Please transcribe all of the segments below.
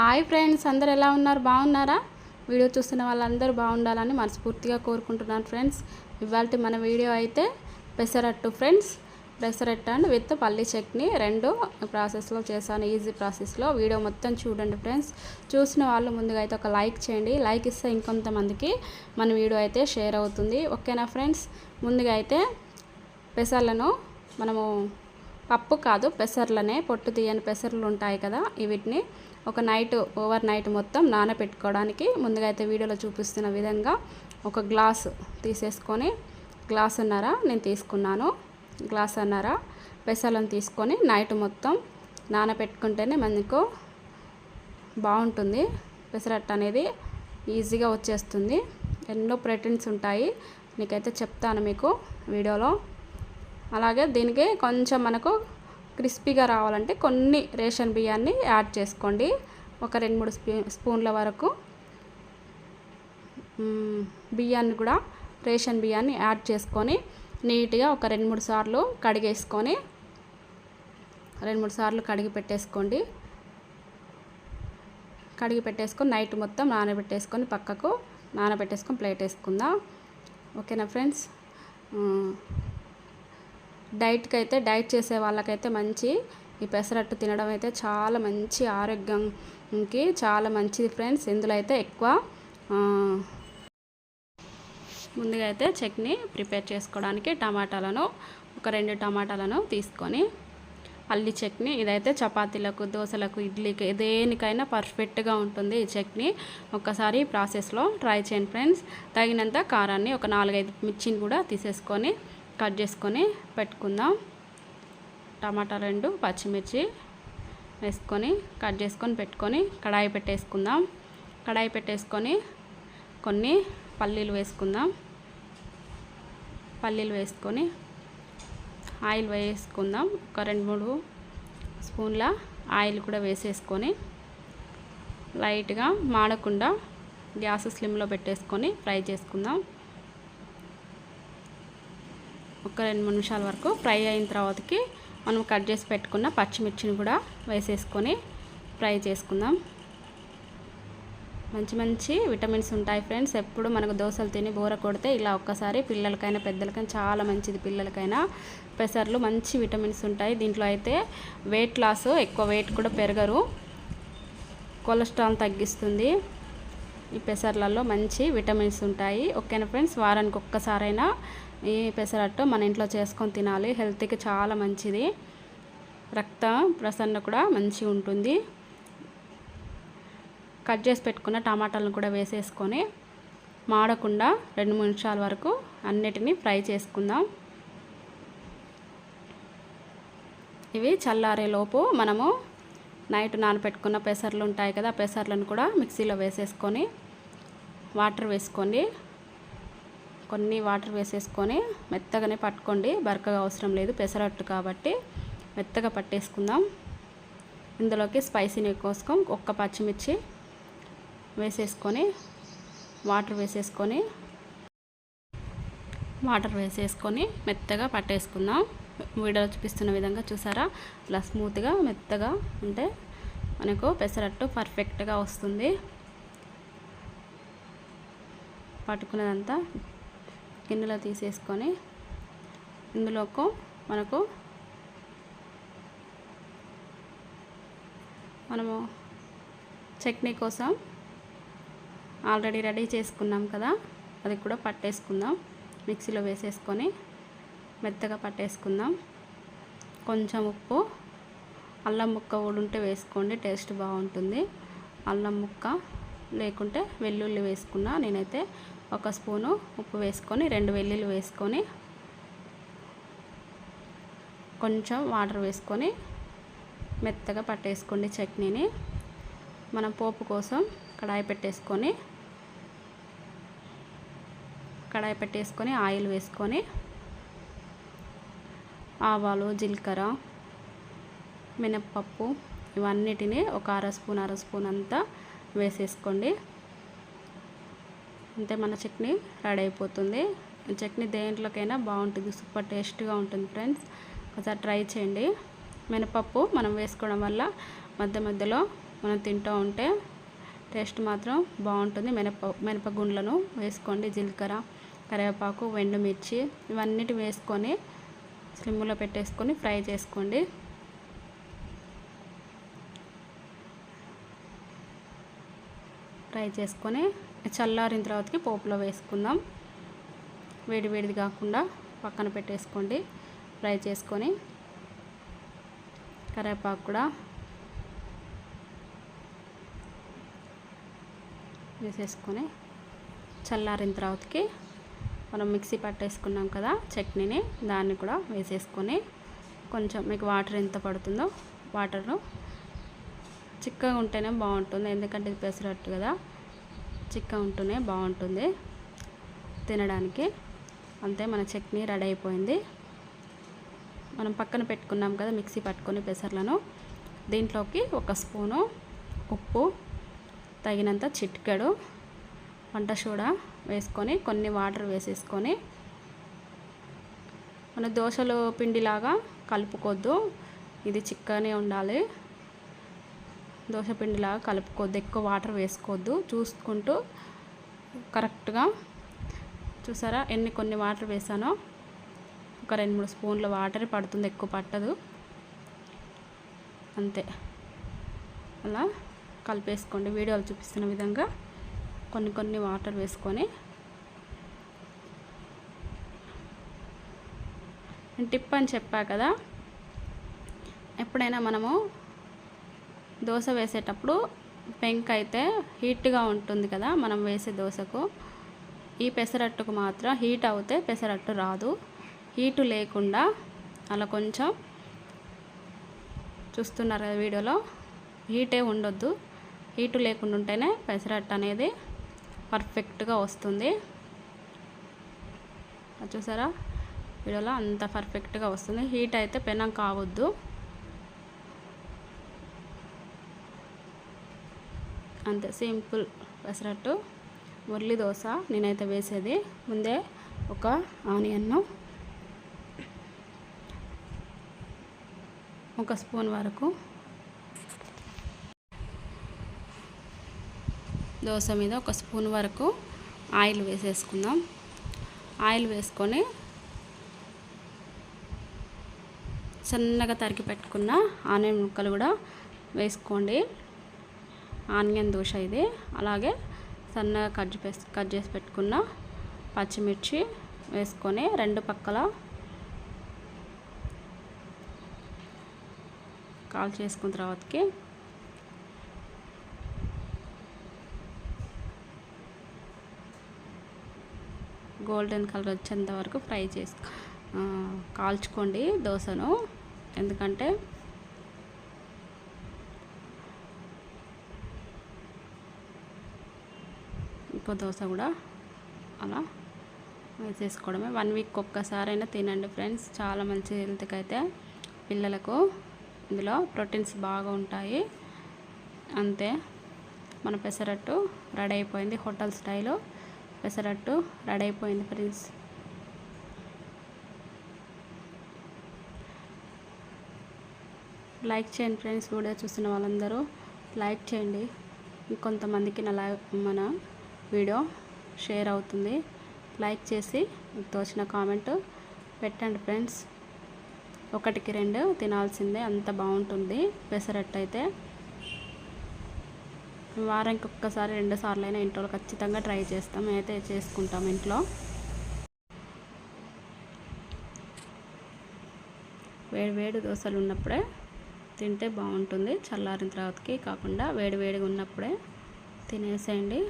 Hi friends అందరు ఎలా ఉన్నారు? బాగున్నారా? వీడియో చూస్తున్న వాళ్ళందరూ బాగుండాలని మనస్ఫూర్తిగా కోరుకుంటున్నాను ఫ్రెండ్స్. ఇవాళ మన వీడియో అయితే pesarattu friends. Pesarattu and with పల్లి చట్నీ రెండు ప్రాసెస్లో చేశాను ఈజీ ప్రాసెస్లో. వీడియో మొత్తం చూడండి ఫ్రెండ్స్. చూసిన వాళ్ళు ముందుగా అయితే ఒక లైక్ చేయండి. లైక్ ఇస్తే ఇంకొంతమందికి మన వీడియో అయితే షేర్ అవుతుంది. ఓకేనా ఫ్రెండ్స్? ముందుగా అయితే పెసర్లను మనము పప్పు కాదు పెసర్లనే పొట్టు తీయని పెసర్లు ఉంటాయి కదా వీటిని ఒక నైట్ ఓవర్ నైట్ మొత్తం నానబెట్టుకోవడానికి ముందుగా అయితే వీడియోలో చూపిస్తున్న విధంగా ఒక గ్లాస్ తీసేసుకొని గ్లాస్ అన్నారా నేను తీసుకున్నాను. గ్లాస్ అన్నారా పెసలను తీసుకొని నైట్ మొత్తం నానబెట్టుకుంటేనే మనకు బాగుంటుంది. పెసరట్టు అనేది ఈజీగా వచ్చేస్తుంది. ఎన్నో ప్రోటీన్స్ ఉంటాయి. నీకైతే చెప్తాను మీకు వీడియోలో. అలాగే దీనికి కొంచెం మనకు క్రిస్పీగా రావాలంటే కొన్ని రేషన్ బియ్యాన్ని యాడ్ చేసుకోండి. ఒక రెండు మూడు స్పూ స్పూన్ల వరకు బియ్యాన్ని కూడా రేషన్ బియ్యాన్ని యాడ్ చేసుకొని నీట్గా ఒక రెండు మూడు సార్లు కడిగేసుకొని రెండు మూడు సార్లు కడిగి పెట్టేసుకోండి. కడిగి పెట్టేసుకొని నైట్ మొత్తం నానబెట్టేసుకొని పక్కకు నానబెట్టేసుకొని ప్లేట్ వేసుకుందాం. ఓకేనా ఫ్రెండ్స్? డైట్కి అయితే డైట్ చేసే వాళ్ళకైతే మంచి ఈ పెసరట్టు తినడం అయితే చాలా మంచి ఆరోగ్యంకి చాలా మంచిది ఫ్రెండ్స్. ఇందులో అయితే ఎక్కువ ముందుగా అయితే చట్నీ ప్రిపేర్ చేసుకోవడానికి టమాటాలను ఒక రెండు టమాటాలను తీసుకొని పల్లి చట్నీ ఇదైతే చపాతీలకు దోశలకు ఇడ్లీకి దేనికైనా పర్ఫెక్ట్గా ఉంటుంది ఈ చట్నీ. ఒక్కసారి ప్రాసెస్లో ట్రై చేయండి ఫ్రెండ్స్. తగినంత కారాన్ని ఒక నాలుగైదు మిర్చిని కూడా తీసేసుకొని కట్ చేసుకొని పెట్టుకుందాం. టమాటా రెండు పచ్చిమిర్చి వేసుకొని కట్ చేసుకొని పెట్టుకొని కడాయి పెట్టేసుకుందాం. కడాయి పెట్టేసుకొని కొన్ని పల్లీలు వేసుకుందాం. పల్లీలు వేసుకొని ఆయిల్ వేసుకుందాం. ఒక రెండు మూడు స్పూన్ల ఆయిల్ కూడా వేసేసుకొని లైట్గా మాడకుండా గ్యాస్ స్లిమ్లో పెట్టేసుకొని ఫ్రై చేసుకుందాం. ఒక రెండు మూడు నిమిషాల వరకు ఫ్రై అయిన తర్వాతకి మనం కట్ చేసి పెట్టుకున్న పచ్చిమిర్చిని కూడా వేసేసుకొని ఫ్రై చేసుకుందాం. మంచి మంచి విటమిన్స్ ఉంటాయి ఫ్రెండ్స్. ఎప్పుడు మనకు దోశలు తిని బోర కొడితే ఇలా ఒక్కసారి పిల్లలకైనా పెద్దలకైనా చాలా మంచిది పిల్లలకైనా. పెసర్లు మంచి విటమిన్స్ ఉంటాయి. దీంట్లో అయితే వెయిట్ లాస్ ఎక్కువ వెయిట్ కూడా పెరగరు. కొలెస్ట్రాల్ తగ్గిస్తుంది. ఈ పెసర్లలో మంచి విటమిన్స్ ఉంటాయి. ఓకేనా ఫ్రెండ్స్? వారానికి ఒక్కసారైనా ఈ పెసరట్టు మన ఇంట్లో చేసుకొని తినాలి. హెల్త్కి చాలా మంచిది. రక్త ప్రసన్న కూడా మంచిగా ఉంటుంది. కట్ చేసి పెట్టుకున్న టమాటాలను కూడా వేసేసుకొని మాడకుండా రెండు మూడు నిమిషాల వరకు అన్నిటినీ ఫ్రై చేసుకుందాం. ఇవి చల్లారేలోపు మనము నైట్ నానపెట్టుకున్న పెసర్లు ఉంటాయి కదా పెసర్లను కూడా మిక్సీలో వేసేసుకొని వాటర్ వేసుకోండి. కొన్ని వాటర్ వేసేసుకొని మెత్తగానే పట్టుకోండి. బరకగా అవసరం లేదు. పెసరట్టు కాబట్టి మెత్తగా పట్టేసుకుందాం. ఇందులోకి స్పైసీని కోసం ఒక్క పచ్చిమిర్చి వేసేసుకొని వాటర్ వేసేసుకొని వాటర్ వేసేసుకొని మెత్తగా పట్టేసుకుందాం. వీడియో చూపిస్తున్న విధంగా చూసారా? ఇలా స్మూత్గా మెత్తగా ఉంటే మనకు పెసరట్టు పర్ఫెక్ట్గా వస్తుంది. పట్టుకున్నదంతా గిన్నెలో తీసేసుకొని ఇందులోకి మనకు మనము చట్నీ కోసం ఆల్రెడీ రెడీ చేసుకున్నాం కదా అది కూడా పట్టేసుకుందాం. మిక్సీలో వేసేసుకొని మెత్తగా పట్టేసుకుందాం. కొంచెం ఉప్పు అల్లం ముక్క ఉంటే వేసుకోండి టేస్ట్ బాగుంటుంది. అల్లం ముక్క లేకుంటే వెల్లుల్లి వేసుకున్నా నేనైతే ఒక స్పూను ఉప్పు వేసుకొని రెండు వెల్లుల్లి వేసుకొని కొంచెం వాటర్ వేసుకొని మెత్తగా పట్టేసుకోండి చట్నీని. మనం పోపు కోసం కడాయి పెట్టేసుకొని కడాయి పెట్టేసుకొని ఆయిల్ వేసుకొని ఆవాలు జీలకర్ర మినప్పప్పు ఇవన్నిటిని ఒక అర స్పూన్ అర స్పూన్ అంతా వేసేసుకోండి. అంతే మన చట్నీ రెడీ అయిపోతుంది. చట్నీ దేంట్లోకైనా బాగుంటుంది సూపర్ టేస్ట్గా ఉంటుంది ఫ్రెండ్స్. ఒకసారి ట్రై చేయండి. మినపప్పు మనం వేసుకోవడం వల్ల మధ్య మధ్యలో మనం తింటూ ఉంటే టేస్ట్ మాత్రం బాగుంటుంది. మినప మినపగుండ్లను వేసుకోండి. జీలకర్ర కరివేపాకు వెండుమిర్చి ఇవన్నిటి వేసుకొని స్లిమ్లో పెట్టేసుకొని ఫ్రై చేసుకోండి. ఫ్రై చేసుకొని చల్లారిన తర్వాతకి పోపులో వేసుకుందాం. వేడి వేడిది కాకుండా పక్కన పెట్టేసుకోండి. ఫ్రై చేసుకొని కరివేపాకు కూడా వేసేసుకొని చల్లారిన తర్వాతకి మనం మిక్సీ పట్టేసుకున్నాం కదా చట్నీని దాన్ని కూడా వేసేసుకొని కొంచెం మీకు వాటర్ ఎంత పడుతుందో వాటర్ను చిక్కగా ఉంటేనే బాగుంటుంది. ఎందుకంటే ఇది పెసరట్టు కదా. చిక్కగా ఉంటూనే బాగుంటుంది తినడానికి. అంతే మన చట్నీ రెడీ అయిపోయింది. మనం పక్కన పెట్టుకున్నాం కదా మిక్సీ పట్టుకొని పెసర్లను. దీంట్లోకి ఒక స్పూను ఉప్పు తగినంత చిటికెడు వంట సోడా వేసుకొని కొన్ని వాటర్ వేసేసుకొని మన దోశలు పిండిలాగా కలుపుకొద్దు. ఇది చిక్కనే ఉండాలి. దోశపిండిలాగా కలుపుకోవద్దు ఎక్కువ వాటర్ వేసుకోవద్దు. చూసుకుంటూ కరెక్ట్గా చూసారా ఎన్ని కొన్ని వాటర్ వేసానో? ఒక రెండు మూడు స్పూన్ల వాటర్ పడుతుంది ఎక్కువ పట్టదు. అంతే. అలా కలిపేసుకోండి. వీడియోలు చూపిస్తున్న విధంగా కొన్ని కొన్ని వాటర్ వేసుకొని. టిప్ అని చెప్పా కదా ఎప్పుడైనా మనము దోశ వేసేటప్పుడు పెంక్ అయితే హీట్గా ఉంటుంది కదా మనం వేసే దోశకు. ఈ పెసరట్టుకు మాత్రం హీట్ అవుతే పెసరట్టు రాదు. హీటు లేకుండా అలా కొంచెం చూస్తున్నారు కదా వీడియోలో హీటే ఉండొద్దు. హీటు లేకుండా ఉంటేనే పెసరట్టు అనేది పర్ఫెక్ట్గా వస్తుంది. చూసారా? వీడియోలో అంత పర్ఫెక్ట్గా వస్తుంది. హీట్ అయితే పెనం కావద్దు. అంతే సింపుల్ పెసరట్టు ఉర్లి దోశ నేనైతే వేసేది. ముందే ఒక ఆనియన్ను ఒక స్పూన్ వరకు దోశ మీద ఒక స్పూన్ వరకు ఆయిల్ వేసేసుకుందాం. ఆయిల్ వేసుకొని సన్నగా తరిగి పెట్టుకున్న ఆనియన్ ముక్కలు కూడా వేసుకోండి. ఆనియన్ దోశ ఇది. అలాగే సన్నగా కట్ చేసి కట్ చేసి పెట్టుకున్న పచ్చిమిర్చి వేసుకొని రెండు పక్కల కాల్ చేసుకున్న తర్వాతకి గోల్డెన్ కలర్ వచ్చేంత వరకు ఫ్రై చేసి కాల్చుకోండి దోశను. ఎందుకంటే ఇంకో దోశ కూడా అలా వేసేసుకోవడమే. వన్ వీక్ ఒక్కసారైనా తినండి ఫ్రెండ్స్. చాలా మంచి హెల్త్కి అయితే పిల్లలకు ఇందులో ప్రోటీన్స్ బాగా ఉంటాయి. అంతే. మన పెసరట్టు రెడీ అయిపోయింది. హోటల్ స్టైలు పెసరట్టు రెడీ అయిపోయింది ఫ్రెండ్స్. లైక్ చేయండి ఫ్రెండ్స్ వీడియో చూస్తున్న వాళ్ళందరూ. లైక్ చేయండి. ఇంకొంతమందికి నా మన వీడియో షేర్ అవుతుంది. లైక్ చేసి తోచిన కామెంట్ పెట్టండి ఫ్రెండ్స్. ఒకటికి రెండు తినాల్సిందే అంత బాగుంటుంది. పెసరట్టు అయితే వారానికి ఒక్కసారి రెండు సార్లు అయినా ఇంట్లో ఖచ్చితంగా ట్రై చేస్తాం. అయితే చేసుకుంటాం ఇంట్లో. వేడి వేడి దోశలు ఉన్నప్పుడే తింటే బాగుంటుంది. చల్లారిన తర్వాతకి కాకుండా వేడి వేడిగా ఉన్నప్పుడే తినేసేయండి.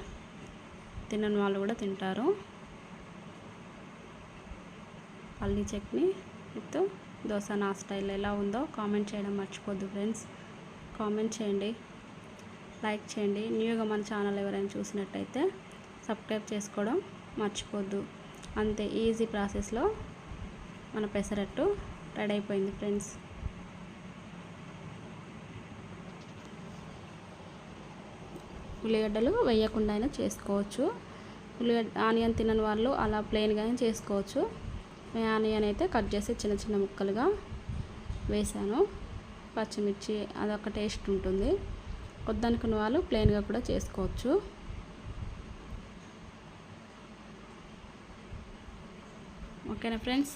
తినని వాళ్ళు కూడా తింటారు. పల్లీ చట్నీ విత్ దోశ నా స్టైల్ ఎలా ఉందో కామెంట్ చేయడం మర్చిపోద్దు ఫ్రెండ్స్. కామెంట్ చేయండి. లైక్ చేయండి. న్యూగా మన ఛానల్ ఎవరైనా చూసినట్టయితే సబ్స్క్రైబ్ చేసుకోవడం మర్చిపోద్దు. అంతే ఈజీ ప్రాసెస్లో మన పెసరట్టు రెడీ అయిపోయింది ఫ్రెండ్స్. ఉల్లిగడ్డలు వేయకుండా అయినా చేసుకోవచ్చు. ఉల్లిగడ్డ ఆనియన్ తినని వాళ్ళు అలా ప్లెయిన్గా చేసుకోవచ్చు. ఆనియన్ అయితే కట్ చేసి చిన్న చిన్న ముక్కలుగా వేసాను పచ్చిమిర్చి అదొక టేస్ట్ ఉంటుంది. వద్దనుకున్న వాళ్ళు ప్లెయిన్గా కూడా చేసుకోవచ్చు. ఓకేనా ఫ్రెండ్స్?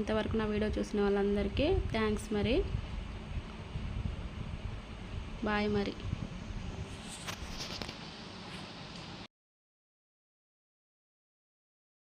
ఇంతవరకు నా వీడియో చూసిన వాళ్ళందరికీ థ్యాంక్స్ మరి. బాయ్ మరి.